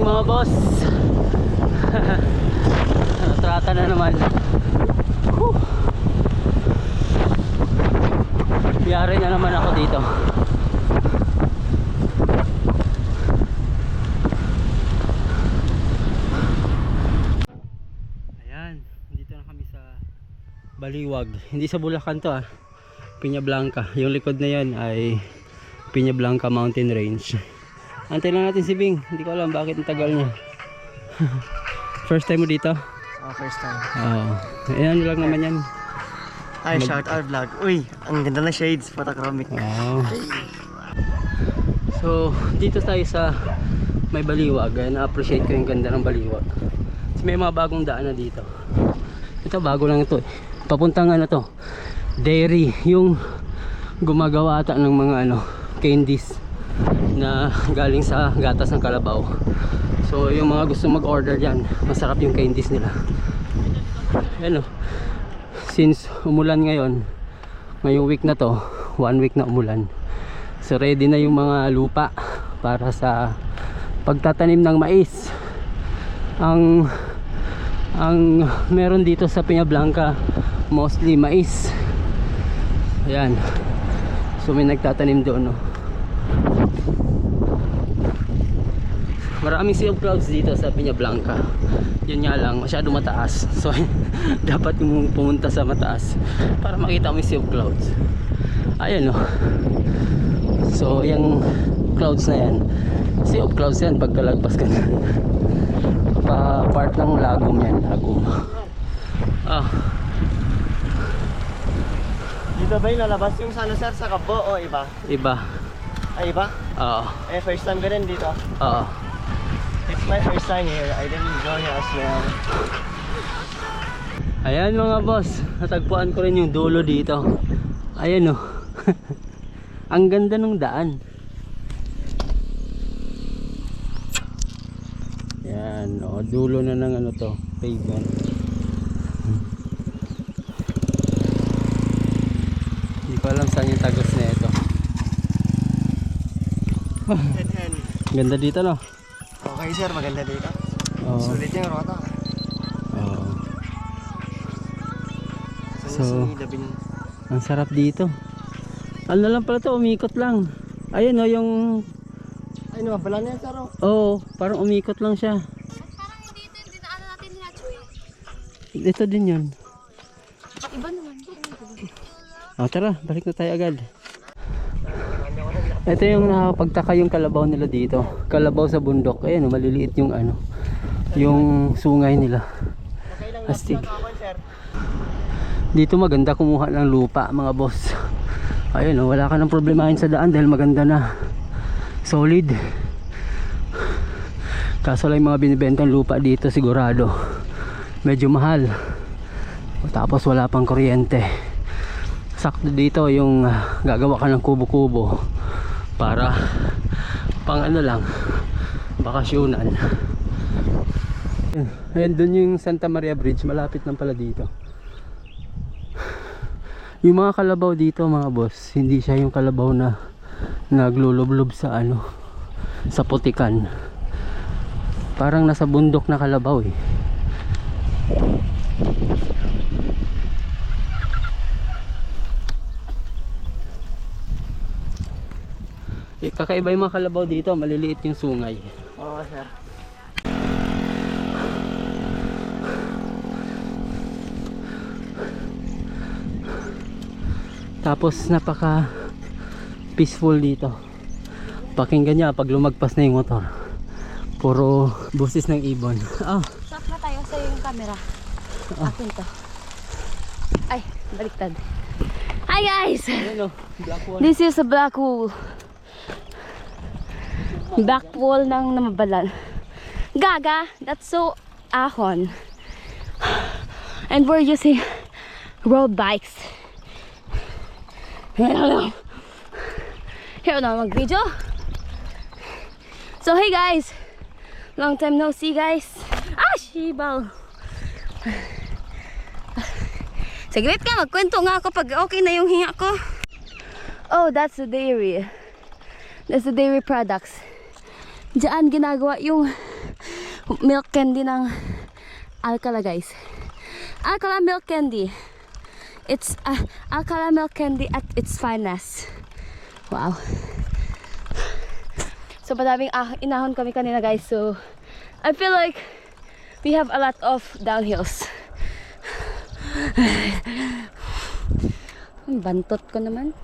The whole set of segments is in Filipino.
morning mga boss. Trata na naman. Whew. Biyari na naman ako dito. Ayan, dito na kami sa Baliwag. Hindi sa Bulacan to ah. Piña Blanca. Yung likod na yan ay Piña Blanca Mountain Range. Antay lang natin si Bing. Hindi ko alam bakit ang tagal niya. First time mo dito? Oh, first time. Oo. Ayan lang naman yan. Ay, shout out vlog. Uy, ang ganda ng shades, photochromic. Wow. So, dito tayo sa may baliwag. Kaya na-appreciate ko yung ganda ng baliwag. Kasi may mga bagong daan na dito. Ito, bago lang ito eh. Papuntang ano to, dairy. Yung gumagawa ata ng mga ano, candies na galing sa gatas ng kalabaw. So, yung mga gusto mag-order yan, masarap yung candies nila. Ayan o. Since umulan ngayon, ngayong week na to, one week na umulan. So ready na yung mga lupa para sa pagtatanim ng mais. Ang ang meron dito sa Peña Blanca mostly mais. Ayan. So may nagtatanim doon no. Maraming sea of clouds dito sa Peña Blanca. Yun nga lang, masyado mataas. So, dapat yung pumunta sa mataas para makita mo yung sea of clouds. Ayan no. So, yung clouds na yan, sea of clouds yan pagkalagpas ka na. Pa part ng lagom yan, lagom. Ah, Dito ba yung lalabas yung sana sir sa Kabo o iba? iba. Ay, iba? Oo. Eh, first time ko din dito. Oo. It's my first time here. I didn't go here as well. Ayan mga boss, natagpuan ko rin yung dulo dito. Ayan oh. Ang ganda ng daan. Yan, oh, dulo na ng ano to, pavement. Hindi ko alam saan yung tagos na ito. And, and, Ganda dito no? Okay sir, maganda dito. Oo. Sulit yung rota. Oo. So, So-. Ang sarap dito. Ano lang pala to, umikot lang. Ayun oh, yung Ay, naman pala na yan sir. oh. Oo, parang umikot lang siya. Parang hindi ito yung dinaanan natin ni Nachoy. Ito din yun. Iba naman. O tara, balik na tayo agad. Ito yung nakapagtaka yung kalabaw nila dito. Kalabaw sa bundok. Ayan, oh, maliliit yung ano, yung sungay nila. Astig. Dito maganda kumuha ng lupa mga boss. Ayun, oh, wala ka ng problemahin sa daan dahil maganda na. Solid. Kaso lang mga binibentang lupa dito sigurado. Medyo mahal. Tapos wala pang kuryente. Sakto dito yung ah, gagawa ka ng kubo-kubo para pang ano lang bakasyonan. Ayun, doon yung Santa Maria Bridge, malapit lang pala dito. Yung mga kalabaw dito mga boss, hindi siya yung kalabaw na naglulublob sa ano, sa putikan. Parang nasa bundok na kalabaw eh. Kakaiba yung mga kalabaw dito, maliliit yung sungay. Oo sir. Tapos napaka peaceful dito. Pakinggan niya pag lumagpas na yung motor. Puro busis ng ibon. Ah, Stop na tayo sa yung camera. Akin to. Ay, baliktad. Hi guys! black one. This is a black hole. Black wall ng namabalan. Gaga, that's so ahon. And we're using road bikes. Na Here na mag-video. So hey guys, long time no see guys. Ah, shibal. Saglit ka, magkwento nga ako pag okay na yung hinga ko. Oh, that's the dairy. That's the dairy products. Diyan ginagawa yung milk candy ng Alcala guys. Alcala milk candy. It's uh, Alcala milk candy at its finest. Wow. So madaming ah, inahon kami kanina guys. So I feel like we have a lot of downhills. Bantot ko naman.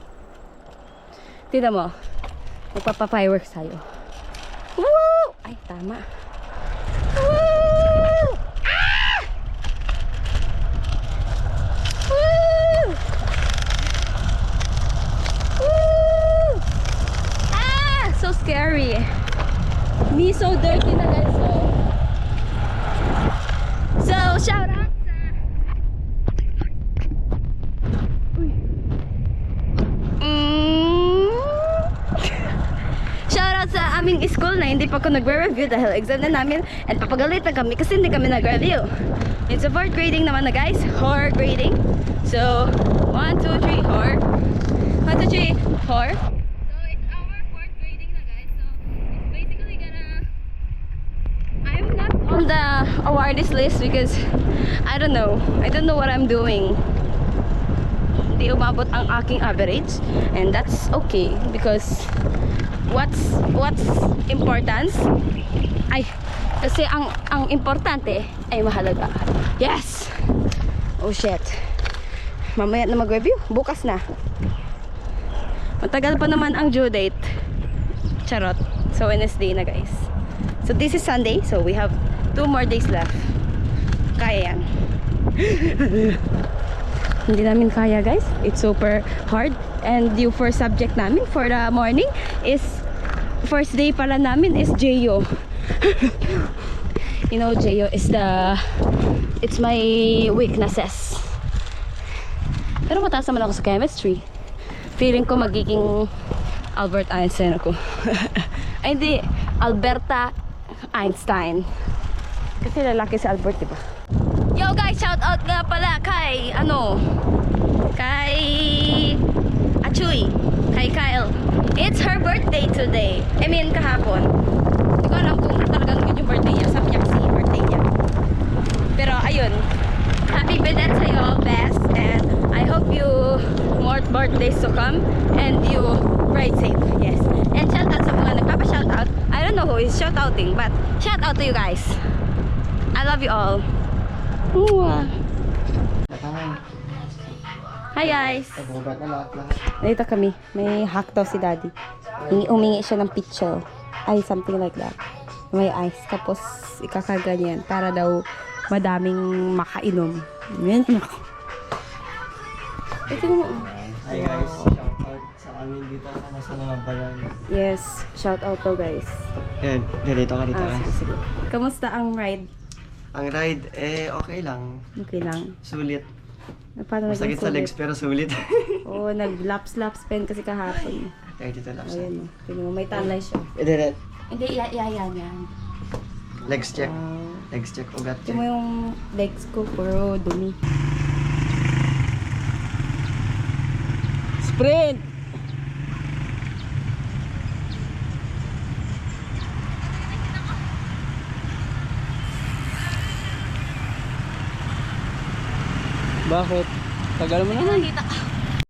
Tignan mo. Magpapa-fireworks tayo. Woo! Ay, tama. Woo! Ah! Woo! Woo! Ah! So scary. Me so dirty na guys. So, so shout out sa... Uy. Mm. Shoutout sa aming school na hindi pa ako nagre-review dahil exam na namin and papagalit na kami kasi hindi kami nag-review. It's a fourth grading naman na guys. Horror grading. So, 1, 2, 3, horror. 1, 2, 3, horror. On the awardees list because I don't know. I don't know what I'm doing hindi umabot ang aking average and that's okay because what's what's importance? Ay kasi ang ang importante ay mahalaga. Yes! Oh shit. Mamaya na mag-review. Bukas na. Matagal pa naman ang due date. Charot. So Wednesday na guys. So this is Sunday. So we have two more days left. Kaya yan. Hindi namin kaya guys. It's super hard and yung first subject namin for the morning is first day pala namin is JO you know JO is the it's my weaknesses pero mataas naman ako sa chemistry. Feeling ko magiging Albert Einstein ako. Ay hindi. Alberta Einstein. Kasi lalaki si Albert diba Yo guys, shout out nga pala kay ano kay Achuy, kay Kyle. It's her birthday today. I mean kahapon. Hindi ko alam kung talagang yun yung birthday niya. Sabi niya kasi birthday niya. Pero ayun. Happy birthday sa'yo, best. And I hope you more birthdays to come and you ride safe. Yes. And shout out sa mga nagpapa-shout out. I don't know who is shout outing, but shout out to you guys. I love you all. Uwa. Hi guys! Nagubat na lahat-lahat. Dito kami. May hack daw si daddy. Hingi, umingi siya ng picture. Ay, something like that. May ice. Tapos, ikakaganyan. Para daw madaming makainom. Yan. Ito mo. Hi guys, shout out sa amin dito sa bayan. Yes. Shout out to guys. Yan, dito ka dito Ah, ka. sige, sige. Kamusta ang ride? Ang ride, eh okay lang. Okay lang. Sulit. Paano Masakit sa legs pero sulit. Oo, oh, nag-laps-laps pen kasi kahapon. Tayo dito lang sa. Ayan o. Tingnan mo, may tanlay siya. Dito, Hindi, iya, iya, yan, yan. Legs check. Wow. Legs check, ugat Tingnan check. mo yung legs ko, puro dumi. Sprint! Bakit? Tagal mo naman. Nakita ka.